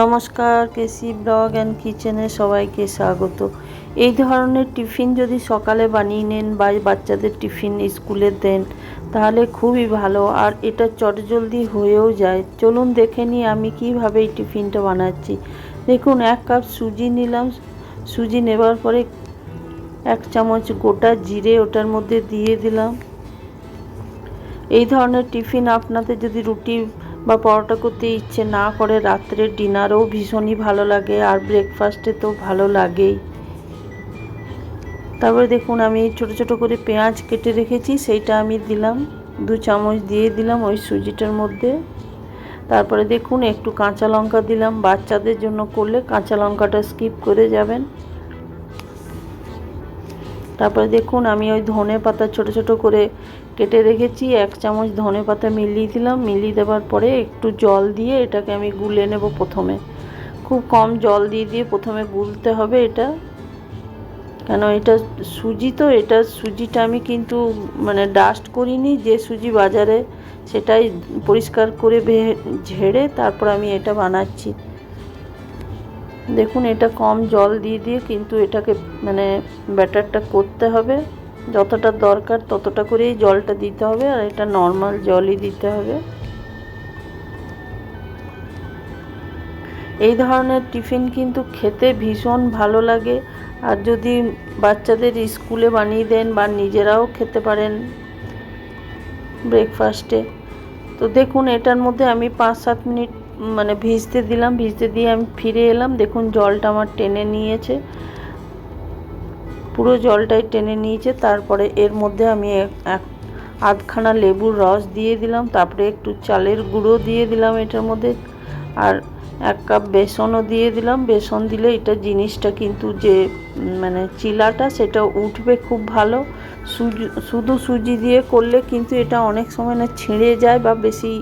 নমস্কার, কেসি blog and কিচেনে সবাইকে স্বাগত। এই ধরনের টিফিন যদি সকালে বানিয়ে নেন বা বাচ্চাদের টিফিন স্কুলে দেন, তাহলে খুবই ভালো। আর এটা চটজলদি হয়েও যায়। চলুন দেখে নিই আমি কীভাবে এই টিফিনটা বানাচ্ছি। দেখুন, এক কাপ সুজি নিলাম। সুজি নেবার পরে এক চামচ গোটা জিরে ওটার মধ্যে দিয়ে দিলাম। এই ধরনের টিফিন আপনাদের যদি রুটি বা পরোটা করতে ইচ্ছে না করে রাত্রে ডিনারও ভীষণই ভালো লাগে আর ব্রেকফাস্টে তো ভালো লাগেই। তারপরে দেখুন আমি ছোট ছোট করে পেঁয়াজ কেটে রেখেছি, সেইটা আমি দিলাম, দু চামচ দিয়ে দিলাম ওই সুজিটার মধ্যে। তারপরে দেখুন একটু কাঁচা লঙ্কা দিলাম, বাচ্চাদের জন্য করলে কাঁচা লঙ্কাটা স্কিপ করে যাবেন। তারপরে দেখুন আমি ওই ধনে পাতা ছোট ছোট করে কেটে রেখেছি, এক চামচ ধনে পাতা মিলিয়ে দিলাম। মিলিয়ে দেওয়ার পরে একটু জল দিয়ে এটাকে আমি গুলে নেব প্রথমে। খুব কম জল দিয়ে দিয়ে প্রথমে গুলতে হবে এটা। কেন এটা সুজি তো, এটা সুজিটা আমি কিন্তু মানে ডাস্ট করিনি, যে সুজি বাজারে সেটাই পরিষ্কার করে ভে ঝেড়ে তারপর আমি এটা বানাচ্ছি। দেখুন এটা কম জল দিয়ে দিয়ে কিন্তু এটাকে মানে ব্যাটারটা করতে হবে। যতটা দরকার ততটা করেই জলটা দিতে হবে আর এটা নর্মাল জলই দিতে হবে। এই ধরনের টিফিন কিন্তু খেতে ভীষণ ভালো লাগে আর যদি বাচ্চাদের স্কুলে বানিয়ে দেন বা নিজেরাও খেতে পারেন ব্রেকফাস্টে তো দেখুন, এটার মধ্যে আমি পাঁচ সাত মিনিট মানে ভিজতে দিলাম, ভিজতে দিয়ে আমি ফিরে এলাম। দেখুন, জলটা আমার টেনে নিয়েছে। পুরো জলটাই টেনে নিয়েছে। তারপরে এর মধ্যে আমি এক আধখানা লেবুর রস দিয়ে দিলাম। তারপরে একটু চালের গুঁড়ো দিয়ে দিলাম এটার মধ্যে। আর এক কাপ বেসনও দিয়ে দিলাম। বেসন দিলে এটা জিনিসটা কিন্তু যে মানে চিলাটা সেটা উঠবে খুব ভালো। সুজি, শুধু সুজি দিয়ে করলে কিন্তু এটা অনেক সময় না ছিঁড়ে যায় বা বেশি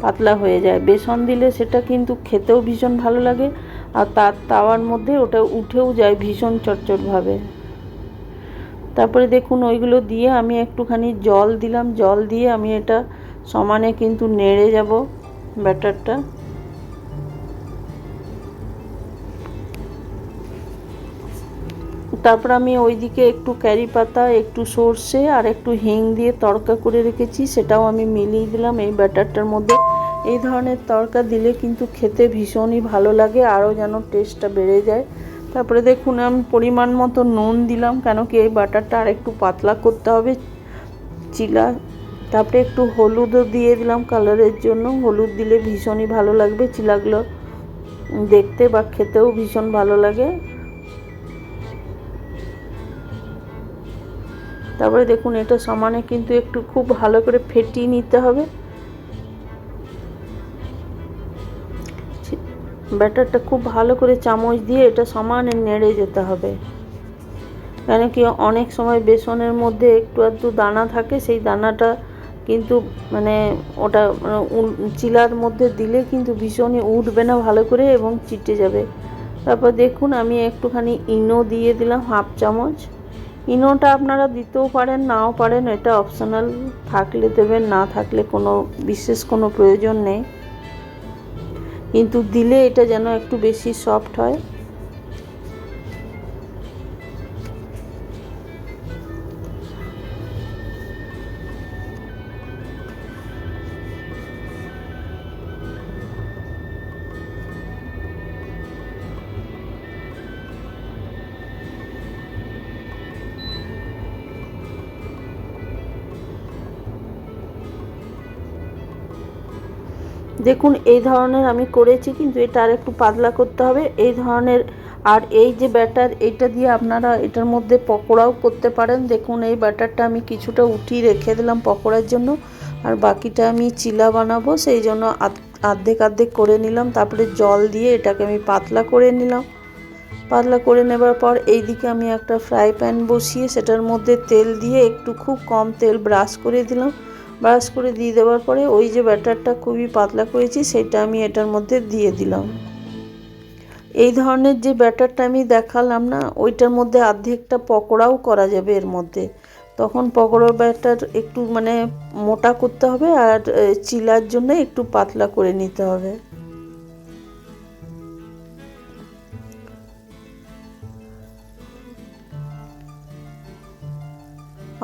পাতলা হয়ে যায়। বেসন দিলে সেটা কিন্তু খেতেও ভীষণ ভালো লাগে। আর তার তাওয়ার মধ্যে ওটা উঠেও যায় ভীষণ চটচটভাবে তারপরে দেখুন ওইগুলো দিয়ে আমি একটুখানি জল দিলাম, জল দিয়ে আমি এটা সমানে কিন্তু নেড়ে যাব ব্যাটারটা। তারপর আমি ওইদিকে একটু ক্যারি পাতা, একটু সর্ষে আর একটু হিং দিয়ে তড়কা করে রেখেছি, সেটাও আমি মিলিয়ে দিলাম এই ব্যাটারটার মধ্যে। এই ধরনের তড়কা দিলে কিন্তু খেতে ভীষণই ভালো লাগে, আরও যেন টেস্টটা বেড়ে যায়। তারপরে দেখুন আমি পরিমাণ মতো নুন দিলাম, কেন কি এই বাটারটা আর একটু পাতলা করতে হবে, চিলা। তারপরে একটু হলুদও দিয়ে দিলাম কালারের জন্য, হলুদ দিলে ভীষণই ভালো লাগবে চিলাগুলো। দেখতে বা খেতেও ভীষণ ভালো লাগে। তারপরে দেখুন এটা সমানে কিন্তু একটু খুব ভালো করে ফেটিয়ে নিতে হবে। ব্যাটারটা খুব ভালো করে চামচ দিয়ে এটা সমানে নেড়ে যেতে হবে। কেন কি অনেক সময় বেসনের মধ্যে একটু একটু দানা থাকে, সেই দানাটা কিন্তু মানে ওটা চিলার মধ্যে দিলে কিন্তু ভীষণই উঠবে না ভালো করে এবং চিটে যাবে। তারপর দেখুন, আমি একটুখানি ইনো দিয়ে দিলাম হাফ চামচ। ইনোটা আপনারা দিতেও পারেন, নাও পারেন, এটা অপশনাল। থাকলে দেবেন, না থাকলে কোনো, বিশেষ কোনো প্রয়োজন নেই। কিন্তু দিলে এটা যেন একটু বেশি সফট হয়। দেখুন, এই ধরনের আমি করেছি, কিন্তু এটা আর একটু পাতলা করতে হবে। এই ধরনের, আর এই যে ব্যাটার, এইটা দিয়ে আপনারা এটার মধ্যে পকোড়াও করতে পারেন। দেখুন, এই ব্যাটারটা আমি কিছুটা উঠিয়ে রেখে দিলাম পকোড়ার জন্য, আর বাকিটা আমি চিলা বানাবো, সেই জন্য আর্ধেক আর্ধেক করে নিলাম। তারপরে জল দিয়ে এটাকে আমি পাতলা করে নিলাম। পাতলা করে নেবার পর এই দিকে আমি একটা ফ্রাই প্যান বসিয়ে সেটার মধ্যে তেল দিয়ে একটু খুব কম তেল ব্রাশ করে দিলাম। ব্রাশ করে দিয়ে দেওয়ার পরে ওই যে ব্যাটারটা খুবই পাতলা করেছি, সেটা আমি এটার মধ্যে দিয়ে দিলাম। এই ধরনের যে ব্যাটারটা আমি দেখালাম না, ওইটার মধ্যে অর্ধেকটা পকোড়াও করা যাবে এর মধ্যে। তখন পকোড়া ব্যাটার একটু মানে মোটা করতে হবে আর চিলার জন্য একটু পাতলা করে নিতে হবে।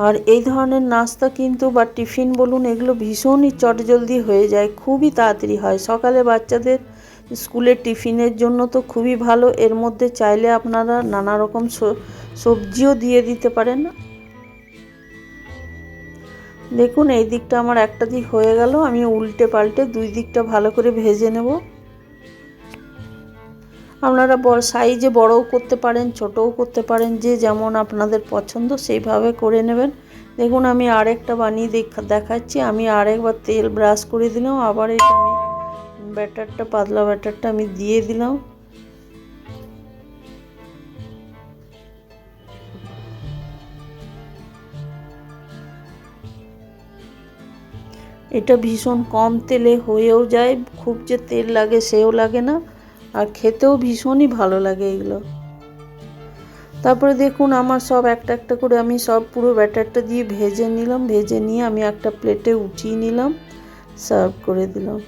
আর এই ধরনের নাস্তা কিন্তু বা টিফিন বলুন, এগুলো ভীষণই চটজলদি হয়ে যায়, খুবই তাড়াতাড়ি হয়। সকালে বাচ্চাদের স্কুলের টিফিনের জন্য তো খুবই ভালো, এর মধ্যে চাইলে আপনারা নানা রকম সবজিও দিয়ে দিতে পারেন। দেখুন, এই দিকটা আমার একটা দিক হয়ে গেল, আমি উল্টে পাল্টে দুই দিকটা ভালো করে ভেজে নেব। আপনারা বড় সাইজে বড়ও করতে পারেন, ছোটও করতে পারেন, যে যেমন আপনাদের পছন্দ সেইভাবে করে নেবেন। দেখুন, আমি আরেকটা বানিয়ে দেখ- দেখাচ্ছি। আমি আরেকবার তেল ব্রাশ করে দিলাম। আবার এটা আমি ব্যাটারটা, পাতলা ব্যাটারটা আমি দিয়ে দিলাম। এটা ভীষণ কম তেলে হয়েও যায়। খুব যে তেল লাগে সেও লাগে না। আর খেতেও ভীষণই ভালো লাগে এগুলো। তারপরে দেখুন আমার সব একটা একটা করে আমি সব পুরো ব্যাটারটা দিয়ে ভেজে নিলাম, ভেজে নিয়ে আমি একটা প্লেটে উঠিয়ে নিলাম সার্ভ করে দিলাম।